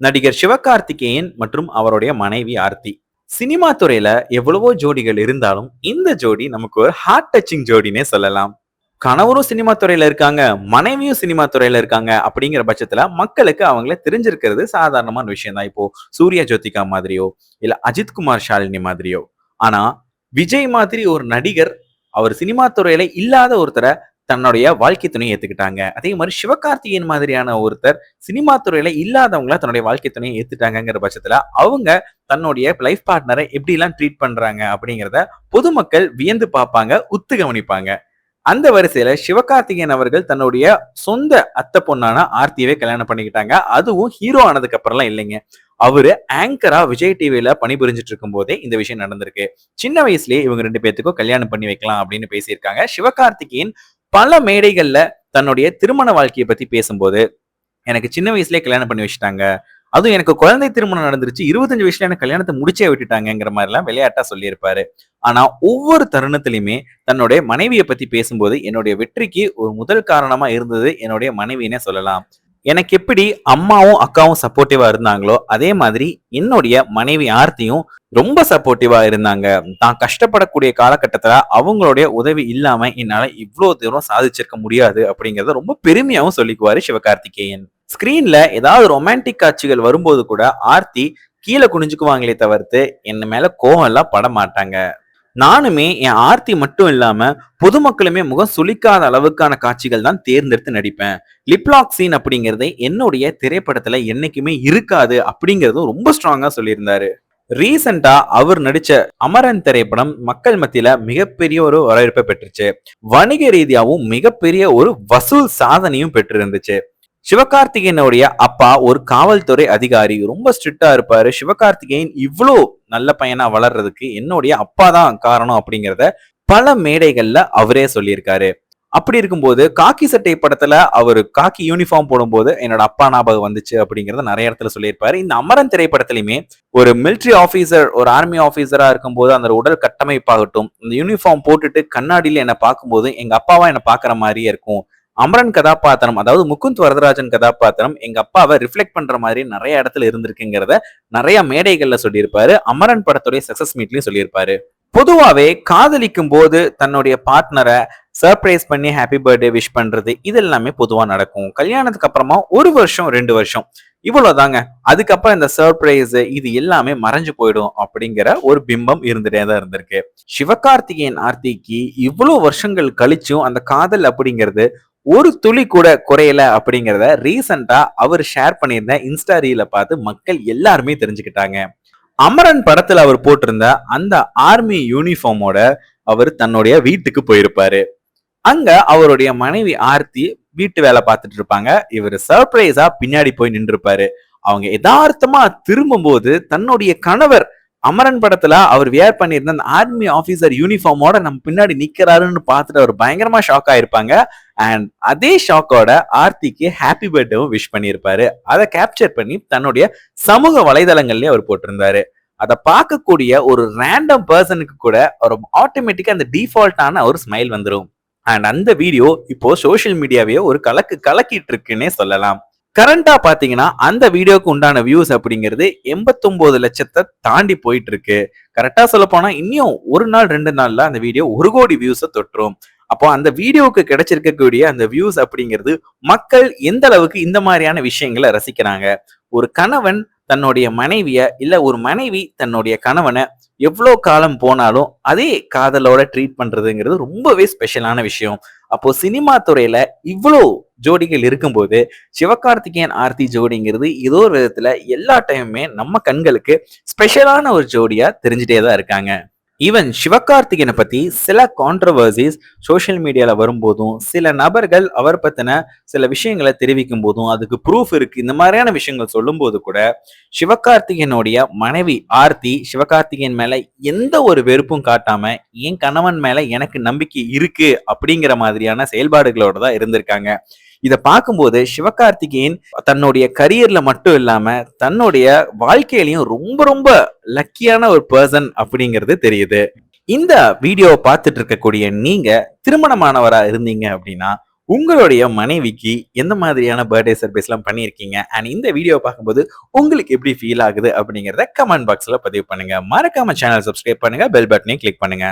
நடிகர் சிவகார்த்திகேயன் மற்றும் அவருடைய மனைவி ஆர்த்தி. சினிமா துறையில எவ்வளவோ ஜோடிகள் இருந்தாலும் இந்த ஜோடி நமக்கு ஒரு ஹார்ட் டச்சிங் ஜோடினே சொல்லலாம். கணவரும் சினிமா துறையில இருக்காங்க மனைவியும் சினிமா துறையில இருக்காங்க அப்படிங்கிற பட்சத்துல மக்களுக்கு அவங்கள தெரிஞ்சிருக்கிறது சாதாரணமான விஷயம் தான். இப்போ சூர்யா ஜோதிகா மாதிரியோ இல்ல அஜித்குமார் ஷாலினி மாதிரியோ. ஆனா விஜய் மாதிரி ஒரு நடிகர் அவர் சினிமா துறையில இல்லாத ஒருத்தரை தன்னுடைய வாழ்க்கை துணையை ஏத்துக்கிட்டாங்க. அதே மாதிரி சிவகார்த்திகேயன் மாதிரியான ஒருத்தர் சினிமா துறையில இல்லாதவங்கள தன்னுடைய வாழ்க்கை துணையை ஏத்துட்டாங்கிற பட்சத்துல அவங்க தன்னுடைய லைஃப் பார்ட்னரை எப்படி எல்லாம் ட்ரீட் பண்றாங்க அப்படிங்கிறத பொதுமக்கள் வியந்து பார்ப்பாங்க உத்து கவனிப்பாங்க அந்த வரிசையில சிவகார்த்திகேயன் அவர்கள் தன்னுடைய சொந்த அத்தை பொண்ணான ஆர்த்தியவே கல்யாணம் பண்ணிக்கிட்டாங்க. அதுவும் ஹீரோ ஆனதுக்கு அப்புறம்லாம் இல்லைங்க. அவரு ஆங்கரா விஜய் டிவியில பணிபுரிஞ்சிட்டு இருக்கும் போதே இந்த விஷயம் நடந்திருக்கு. சின்ன வயசுலயே இவங்க ரெண்டு பேர்த்துக்கும் கல்யாணம் பண்ணி வைக்கலாம் அப்படின்னு பேசியிருக்காங்க. சிவகார்த்திகேயன் பல மேடைகள்ல தன்னுடைய திருமண வாழ்க்கையை பத்தி பேசும்போது எனக்கு சின்ன வயசுலயே கல்யாணம் பண்ணி வச்சுட்டாங்க. அதுவும் எனக்கு குழந்தை திருமணம் நடந்துருச்சு. இருபத்தஞ்சு வயசுல எனக்கு கல்யாணத்தை முடிச்சே விட்டுட்டாங்கிற மாதிரி எல்லாம் விளையாட்டா சொல்லியிருப்பாரு. ஆனா ஒவ்வொரு தருணத்திலையுமே தன்னுடைய மனைவியை பத்தி பேசும்போது என்னுடைய வெற்றிக்கு ஒரு முதல் காரணமா இருந்தது என்னுடைய மனைவினே சொல்லலாம். எனக்கு எப்படி அம்மாவும் அக்காவும் சப்போர்ட்டிவா இருந்தாங்களோ அதே மாதிரி என்னுடைய மனைவி ஆர்த்தியும் ரொம்ப சப்போர்ட்டிவா இருந்தாங்க. தான் கஷ்டப்படக்கூடிய காலகட்டத்துல அவங்களுடைய உதவி இல்லாம என்னால இவ்வளவு தூரம் சாதிச்சிருக்க முடியாது அப்படிங்கறத ரொம்ப பெருமையாவும் சொல்லிக்குவாரு சிவகார்த்திகேயன். ஸ்கிரீன்ல ஏதாவது ரொமான்டிக் காட்சிகள் வரும்போது கூட ஆர்த்தி கீழே குனிஞ்சுக்குவாங்களே தவிர்த்து என்ன மேல கோவம் எல்லாம் பட மாட்டாங்க நானுமே என் ஆர்த்தி மட்டும் இல்லாம பொதுமக்களுமே முகம் சுளிக்காத அளவுக்கான காட்சிகள் தான் தேர்ந்தெடுத்து நடிப்பேன். லிப்லாக் சீன் அப்படிங்கறதே என்னுடைய திரைப்படத்துல என்னைக்குமே இருக்காது அப்படிங்கறதும் ரொம்ப ஸ்ட்ராங்கா சொல்லியிருந்தாரு. ரீசெண்டா அவர் நடிச்ச அமரன் திரைப்படம் மக்கள் மத்தியில மிகப்பெரிய ஒரு வரவேற்பை பெற்றுச்சு. வணிக ரீதியாகவும் மிகப்பெரிய ஒரு வசூல் சாதனையும் பெற்றிருந்துச்சு. சிவகார்த்திகேயனுடைய அப்பா ஒரு காவல்துறை அதிகாரி ரொம்ப ஸ்ட்ரிக்டா இருப்பாரு. சிவகார்த்திகேயன் இவ்வளோ நல்ல பையனா வளர்றதுக்கு என்னுடைய அப்பா தான் காரணம் அப்படிங்கிறத பல மேடைகள்ல அவரே சொல்லியிருக்காரு. அப்படி இருக்கும்போது காக்கி சட்டை படத்துல அவர் காக்கி யூனிஃபார்ம் போடும்போது என்னோட அப்பா ஞாபகம் வந்துச்சு அப்படிங்கறத நிறைய இடத்துல சொல்லியிருப்பாரு. இந்த அமரன் திரைப்படத்திலுமே ஒரு மிலிட்ரி ஆபீசர் ஒரு ஆர்மி ஆபீசரா இருக்கும்போது அந்த உடல் கட்டமைப்பாகட்டும் இந்த யூனிஃபார்ம் போட்டுட்டு கண்ணாடியில என்னை பார்க்கும்போது எங்க அப்பாவா என்னை பாக்குற மாதிரியே இருக்கும். அமரன் கதாபாத்திரம் அதாவது முகுந்த் வரதராஜன் கதாபாத்திரம் எங்க அப்பாவை ரிஃப்ளெக்ட் பண்ற மாதிரி நிறைய இடத்துல இருந்திருக்குங்கிறத நிறைய மேடைகள்ல சொல்லியிருப்பாரு. அமரன் படத்துடைய சக்சஸ் மீட்லயும் சொல்லியிருப்பாரு. பொதுவாவே காதலிக்கும் போது தன்னுடைய பார்ட்னரை சர்ப்ரைஸ் பண்ணி ஹாப்பி பர்த்டே விஷ் பண்றது இது எல்லாமே பொதுவா நடக்கும். கல்யாணத்துக்கு அப்புறமா ஒரு வருஷம் ரெண்டு வருஷம். இவ்வளவுதாங்க அதுக்கப்புறம் இந்த சர்ப்ரைஸ் இது எல்லாமே மறைஞ்சு போயிடும் அப்படிங்கிற ஒரு பிம்பம் இருந்துட்டே தான் இருந்திருக்கு. சிவகார்த்திகேயன் ஆர்த்திக்கு இவ்வளவு வருஷங்கள் கழிச்சும் அந்த காதல் அப்படிங்கிறது ஒரு துளி கூட குறையல அப்படிங்கிறத ரீசண்டா அவர் ஷேர் பண்ணியிருந்த இன்ஸ்டா ரீல பார்த்து மக்கள் எல்லாருமே தெரிஞ்சுக்கிட்டாங்க. அமரன் படத்துல அவர் போட்டிருந்த அந்த ஆர்மி யூனிஃபார்மோட அவர் தன்னுடைய வீட்டுக்கு போயிருப்பாரு. அங்க அவருடைய மனைவி ஆர்த்தி வீட்டு வேலை பார்த்துட்டு இருப்பாங்க. இவர் சர்ப்ரைஸா பின்னாடி போய் நின்றுருப்பாரு அவங்க யதார்த்தமா திரும்பும்போது தன்னுடைய கணவர் அமரன் படத்துல அவர் வியர் பண்ணியிருந்த அந்த ஆர்மி ஆபீசர் யூனிஃபார்மோட நம்ம பின்னாடி நிக்கிறாருன்னு பார்த்துட்டு அவர் பயங்கரமா ஷாக் ஆயிருப்பாங்க. அண்ட் அதே ஷாக்கோட ஆர்த்திக்கு ஹாப்பி பர்த்டேவும் விஷ் பண்ணியிருப்பாரு. அதை கேப்சர் பண்ணி தன்னுடைய சமூக வலைதளங்கள்லயே அவர் போட்டிருந்தாரு. அதை பார்க்கக்கூடிய ஒரு ரேண்டம் பர்சனுக்கு கூட ஒரு ஆட்டோமேட்டிக்கா அந்த டிஃபால்ட்டான ஒரு ஸ்மைல் வந்துடும் அண்ட் அந்த வீடியோ இப்போ சோஷியல் மீடியாவே ஒரு கலக்கு கலக்கிட்டு இருக்குன்னே சொல்லலாம். கரண்டா பாத்தீங்கன்னா அந்த வீடியோக்கு உண்டான வியூஸ் அப்படிங்கிறது எண்பத்தொன்பது லட்சத்தை தாண்டி போயிட்டு இருக்கு கரெக்டா சொல்ல போனா இன்னும் ஒரு நாள் ரெண்டு நாள்ல அந்த வீடியோ ஒரு கோடி வியூஸை தொற்றும். அப்போ அந்த வீடியோவுக்கு கிடைச்சிருக்கக்கூடிய அந்த வியூஸ் அப்படிங்கிறது மக்கள் எந்த அளவுக்கு இந்த மாதிரியான விஷயங்களை ரசிக்கிறாங்க? ஒரு கணவன் தன்னுடைய மனைவிய இல்ல ஒரு மனைவி தன்னுடைய கணவனை எவ்வளோ காலம் போனாலும் அதே காதலோட ட்ரீட் பண்றதுங்கிறது ரொம்பவே ஸ்பெஷலான விஷயம். அப்போ சினிமா துறையில இவ்வளோ ஜோடிகள் இருக்கும்போது சிவகார்த்திகேயன் ஆர்த்தி ஜோடிங்கிறது ஏதோ ஒரு விதத்துல எல்லா டைமுமே நம்ம கண்களுக்கு ஸ்பெஷலான ஒரு ஜோடியா தெரிஞ்சுட்டே தான் இருக்காங்க. ஈவன் சிவகார்த்திகனை பத்தி சில கான்ட்ரவர்சிஸ் சோஷியல் மீடியால வரும்போதும் சில நபர்கள் அவர் பத்தின சில விஷயங்களை தெரிவிக்கும் போதும் அதுக்கு ப்ரூஃப் இருக்கு. இந்த மாதிரியான விஷயங்கள் சொல்லும் போது கூட சிவகார்த்திகனுடைய மனைவி ஆர்த்தி சிவகார்த்திகேயன் மேல எந்த ஒரு வெறுப்பும் காட்டாம என் கணவன் மேல எனக்கு நம்பிக்கை இருக்கு அப்படிங்கிற மாதிரியான செயல்பாடுகளோட தான் இருந்திருக்காங்க. இதை பார்க்கும்போது சிவகார்த்திகேயன் தன்னுடைய கரியர்ல மட்டும் இல்லாம தன்னுடைய வாழ்க்கையிலையும் ரொம்ப ரொம்ப லக்கியான ஒரு பர்சன் அப்படிங்கிறது தெரியுது. இந்த வீடியோவை பார்த்துட்டு இருக்கக்கூடிய நீங்க திருமணமானவரா இருந்தீங்க அப்படின்னா உங்களுடைய மனைவிக்கு எந்த மாதிரியான பர்த்டே சர்ப்ரைஸ் எல்லாம் பண்ணியிருக்கீங்க? அண்ட் இந்த வீடியோ பார்க்கும்போது உங்களுக்கு எப்படி ஃபீல் ஆகுது அப்படிங்கறத கமெண்ட் பாக்ஸ்ல பதிவு பண்ணுங்க. மறக்காம சேனல் சப்ஸ்கிரைப் பண்ணுங்க பெல் பட்டனையும் கிளிக் பண்ணுங்க.